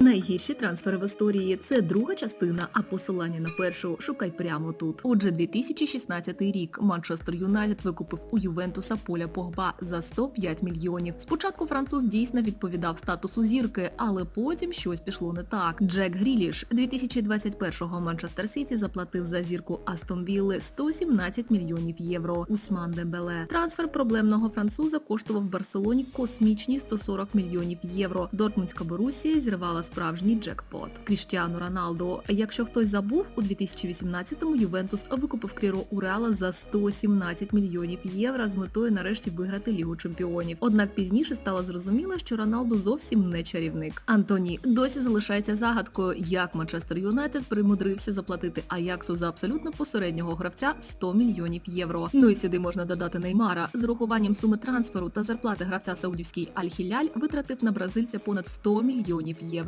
Найгірші трансфери в історії це друга частина, а посилання на першу шукай прямо тут. Отже, 2016 рік Манчестер Юнайтед викупив у Ювентуса Поля Погба за 105 мільйонів. Спочатку француз дійсно відповідав статусу зірки, але потім щось пішло не так. Джек Гріліш 2021-го Манчестер Сіті заплатив за зірку Астон Вілли 117 мільйонів євро. Усман Дембеле. Трансфер проблемного француза коштував Барселоні космічні 140 мільйонів євро. Дортмундська Борусія зірвала справжній джекпот. Кріштіану Роналдо. Якщо хтось забув, у 2018-му Ювентус викупив Кріро у Реала за 117 мільйонів євро з метою нарешті виграти Лігу чемпіонів. Однак пізніше стало зрозуміло, що Роналдо зовсім не чарівник. Антоні досі залишається загадкою, як Манчестер Юнайтед примудрився заплатити Аяксу за абсолютно посереднього гравця 100 мільйонів євро. Ну і сюди можна додати Неймара з урахуванням суми трансферу та зарплати гравця саудівський Аль-Хіляль витратив на бразильця понад 100 мільйонів євро.